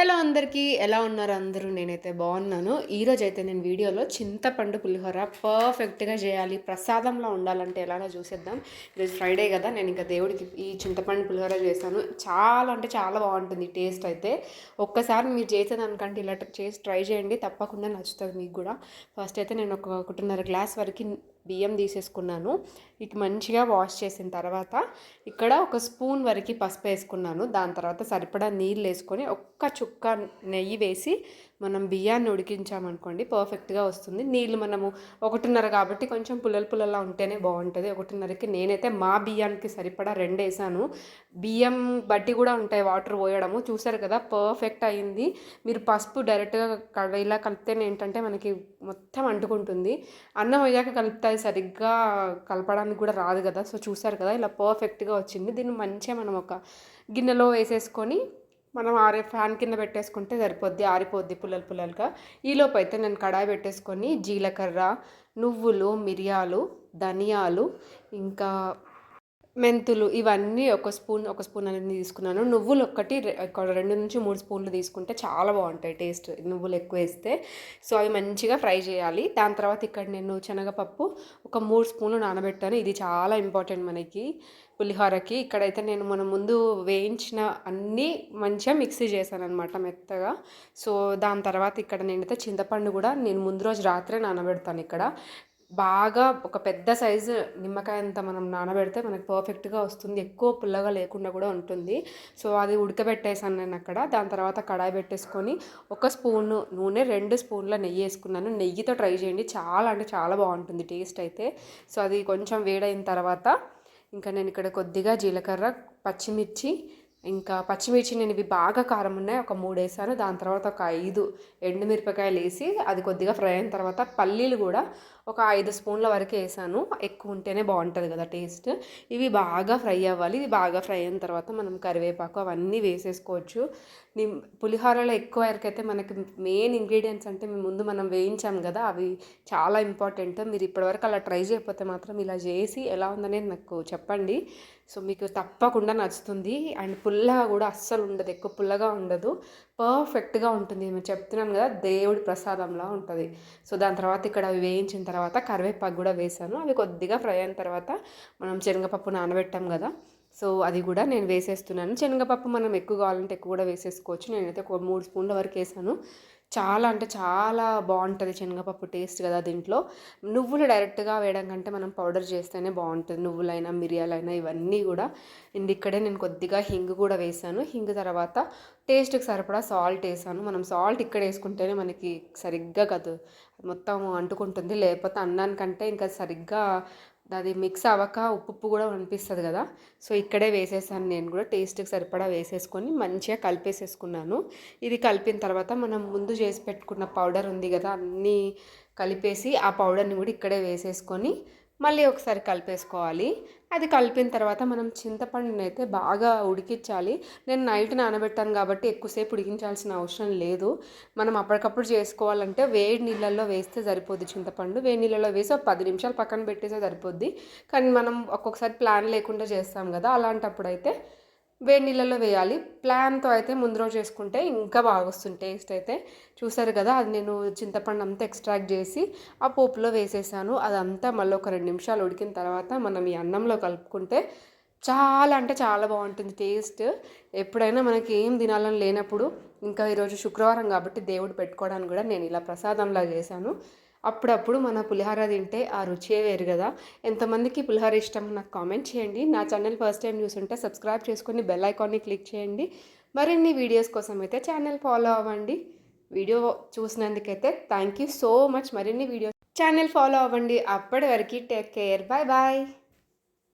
Hello అందరికీ ఎలా ఉన్నారు అందరూ? నేనైతే బాగున్నాను. ఈరోజు అయితే నేను వీడియోలో చింతపండు పులిహోర పర్ఫెక్ట్గా చేయాలి ప్రసాదంలో ఉండాలంటే ఎలానో చూసేద్దాం. ఈరోజు ఫ్రైడే కదా నేను ఇంకా దేవుడికి ఈ చింతపండు పులిహోర చేశాను. చాలా అంటే చాలా బాగుంటుంది టేస్ట్ అయితే. ఒక్కసారి మీరు చేసేదానికంటే ఇలా చేసి ట్రై చేయండి తప్పకుండా నచ్చుతుంది మీకు కూడా. ఫస్ట్ అయితే నేను ఒక ఒకటిన్నర గ్లాస్ వరకు బియ్యం తీసేసుకున్నాను. ఇక మంచిగా వాష్ చేసిన తర్వాత ఇక్కడ ఒక స్పూన్ వరకు పసుపు వేసుకున్నాను. దాని తర్వాత సరిపడా నీళ్ళు వేసుకొని ఒక్క చుక్క నెయ్యి వేసి మనం బియ్యాన్ని ఉడికించామనుకోండి పర్ఫెక్ట్గా వస్తుంది. నీళ్ళు మనము ఒకటిన్నర కాబట్టి కొంచెం పుల్లలు పుల్లలా ఉంటేనే బాగుంటుంది. ఒకటిన్నరకి నేనైతే మా బియ్యానికి సరిపడా రెండు వేసాను బియ్యం బట్టి కూడా ఉంటాయి వాటర్ పోయడము. చూసారు కదా పర్ఫెక్ట్ అయింది. మీరు పసుపు డైరెక్ట్గా ఇలా కలిపితేనే ఏంటంటే మనకి మొత్తం అంటుకుంటుంది. అన్నం అయ్యాక కలుపుతాయి సరిగ్గా కలపడానికి కూడా రాదు కదా. సో చూసారు కదా ఇలా పర్ఫెక్ట్గా వచ్చింది. దీన్ని మంచిగా మనం ఒక గిన్నెలో వేసేసుకొని మనం ఆరే ఫ్యాన్ కింద పెట్టేసుకుంటే సరిపోద్ది ఆరిపోద్ది పుల్లలు పుల్లలుగా. ఈలోపు అయితే నేను కడాయి పెట్టేసుకొని జీలకర్ర నువ్వులు మిరియాలు ధనియాలు ఇంకా మెంతులు ఇవన్నీ ఒక స్పూన్ ఒక స్పూన్ అనేది తీసుకున్నాను. నువ్వులు ఒక్కటి రెండు నుంచి మూడు స్పూన్లు తీసుకుంటే చాలా బాగుంటాయి టేస్ట్. నువ్వులు ఎక్కువ వేస్తే. సో అవి మంచిగా ఫ్రై చేయాలి. దాని తర్వాత ఇక్కడ నేను శనగపప్పు ఒక మూడు స్పూన్లు నానబెట్టాను. ఇది చాలా ఇంపార్టెంట్ మనకి పులిహోరకి. ఇక్కడైతే నేను మన ముందు వేయించిన అన్నీ మంచిగా మిక్సీ చేశాను అనమాట మెత్తగా. సో దాని తర్వాత ఇక్కడ నేనైతే చింతపండు కూడా నేను ముందు రోజు రాత్రే నానబెడతాను ఇక్కడ. బాగా ఒక పెద్ద సైజు నిమ్మకాయ అంత మనం నానబెడితే మనకు పర్ఫెక్ట్గా వస్తుంది. ఎక్కువ పుల్లగా లేకుండా కూడా ఉంటుంది. సో అది ఉడకబెట్టేసాను నేను అక్కడ. దాని తర్వాత కడాయి పెట్టేసుకొని ఒక స్పూను నూనె రెండు స్పూన్ల నెయ్యి వేసుకున్నాను. నెయ్యితో ట్రై చేయండి. చాలా అంటే చాలా బాగుంటుంది టేస్ట్ అయితే. సో అది కొంచెం వేడైన తర్వాత ఇంకా నేను ఇక్కడ కొద్దిగా జీలకర్ర పచ్చిమిర్చి ఇంకా పచ్చిమిర్చి నేను ఇవి బాగా కారం ఉన్నాయి ఒక మూడు వేసాను. దాని తర్వాత ఒక ఐదు ఎండుమిరపకాయలు వేసి అది కొద్దిగా ఫ్రై అయిన తర్వాత పల్లీలు కూడా ఒక ఐదు స్పూన్ల వరకు వేసాను. ఎక్కువ ఉంటేనే బాగుంటుంది కదా టేస్ట్. ఇవి బాగా ఫ్రై అవ్వాలి. ఇవి బాగా ఫ్రై అయిన తర్వాత మనం కరివేపాకు అవన్నీ వేసేసుకోవచ్చు. పులిహోరలో ఎక్కువ వరకైతే మనకి మెయిన్ ఇంగ్రీడియంట్స్ అంటే మేము ముందు మనం వేయించాం కదా అవి చాలా ఇంపార్టెంట్. మీరు ఇప్పటివరకు అలా ట్రై చేయకపోతే మాత్రం ఇలా చేసి ఎలా ఉందనేది నాకు చెప్పండి. సో మీకు తప్పకుండా నచ్చుతుంది. అండ్ పుల్లగా కూడా అస్సలు ఉండదు ఎక్కువ పుల్లగా ఉండదు. పర్ఫెక్ట్గా ఉంటుంది. మేము చెప్తున్నాను కదా దేవుడి ప్రసాదంలా ఉంటుంది. సో దాని తర్వాత ఇక్కడ అవి వేయించిన తర్వాత కరివేపాకు కూడా వేసాను అవి కొద్దిగా ఫ్రై అయిన తర్వాత మనం శనగపప్పు నానబెట్టాం కదా సో అది కూడా నేను వేసేస్తున్నాను. శనగపప్పు మనం ఎక్కువ కావాలంటే ఎక్కువ కూడా వేసేసుకోవచ్చు. నేనైతే ఒక మూడు స్పూన్ల వరకు వేసాను. చాలా అంటే చాలా బాగుంటుంది శనగపప్పు టేస్ట్ కదా దీంట్లో. నువ్వులు డైరెక్ట్గా వేయడం కంటే మనం పౌడర్ చేస్తేనే బాగుంటుంది. నువ్వులైనా మిరియాలైనా ఇవన్నీ కూడా. అండ్ ఇక్కడే నేను కొద్దిగా హింగ్ కూడా వేసాను. హింగ్ తర్వాత టేస్ట్కి సరిపడా సాల్ట్ వేసాను. మనం సాల్ట్ ఇక్కడ వేసుకుంటేనే మనకి సరిగ్గా కాదు మొత్తం అంటుకుంటుంది. లేకపోతే అన్నానికంటే ఇంకా సరిగ్గా అది మిక్స్ అవ్వక ఉప్పు కూడా అనిపిస్తుంది కదా. సో ఇక్కడే వేసేసాను నేను కూడా. టేస్ట్కి సరిపడా వేసేసుకొని మంచిగా కలిపేసేసుకున్నాను. ఇది కలిపిన తర్వాత మనం ముందు చేసి పెట్టుకున్న పౌడర్ ఉంది కదా అన్నీ కలిపేసి ఆ పౌడర్ని కూడా ఇక్కడే వేసేసుకొని మళ్ళీ ఒకసారి కలిపేసుకోవాలి. అది కలిపిన తర్వాత మనం చింతపండుని అయితే బాగా ఉడికించాలి. నేను నైట్ నానబెట్టాను కాబట్టి ఎక్కువసేపు ఉడికించాల్సిన అవసరం లేదు. మనం అప్పటికప్పుడు చేసుకోవాలంటే వేడి నీళ్ళల్లో వేస్తే సరిపోద్ది చింతపండు. వేడి నీళ్ళలో వేసి ఒక పది నిమిషాలు పక్కన పెట్టేస్తే సరిపోద్ది. కానీ మనం ఒక్కొక్కసారి ప్లాన్ లేకుండా చేస్తాం కదా అలాంటప్పుడు అయితే వేడి నీళ్ళలో వేయాలి. ప్లాన్తో అయితే ముందు రోజు చేసుకుంటే ఇంకా బాగా వస్తుంది టేస్ట్ అయితే. చూసారు కదా అది నేను చింతపండు అంతా ఎక్స్ట్రాక్ట్ చేసి ఆ పోపులో వేసేసాను. అదంతా మళ్ళీ ఒక రెండు నిమిషాలు ఉడికిన తర్వాత మనం ఈ అన్నంలో కలుపుకుంటే చాలా అంటే చాలా బాగుంటుంది టేస్ట్. ఎప్పుడైనా మనకి ఏం తినాలని లేనప్పుడు ఇంకా ఈరోజు శుక్రవారం కాబట్టి దేవుడు పెట్టుకోవడానికి కూడా నేను ఇలా ప్రసాదంలా చేశాను. అప్పుడప్పుడు మన పులిహోర తింటే ఆ రుచే వేరు కదా. ఎంతమందికి పులిహోర ఇష్టం నాకు కామెంట్ చేయండి. నా ఛానల్ ఫస్ట్ టైం చూసుంటే సబ్స్క్రైబ్ చేసుకొని బెల్ ఐకాన్ని క్లిక్ చేయండి. మరిన్ని వీడియోస్ కోసం అయితే ఛానల్ ఫాలో అవ్వండి. వీడియో చూసినందుకైతే థ్యాంక్ యూ సో మచ్. మరిన్ని వీడియోస్ ఛానల్ ఫాలో అవ్వండి. అప్పటి వరకు టేక్ కేర్. Bye bye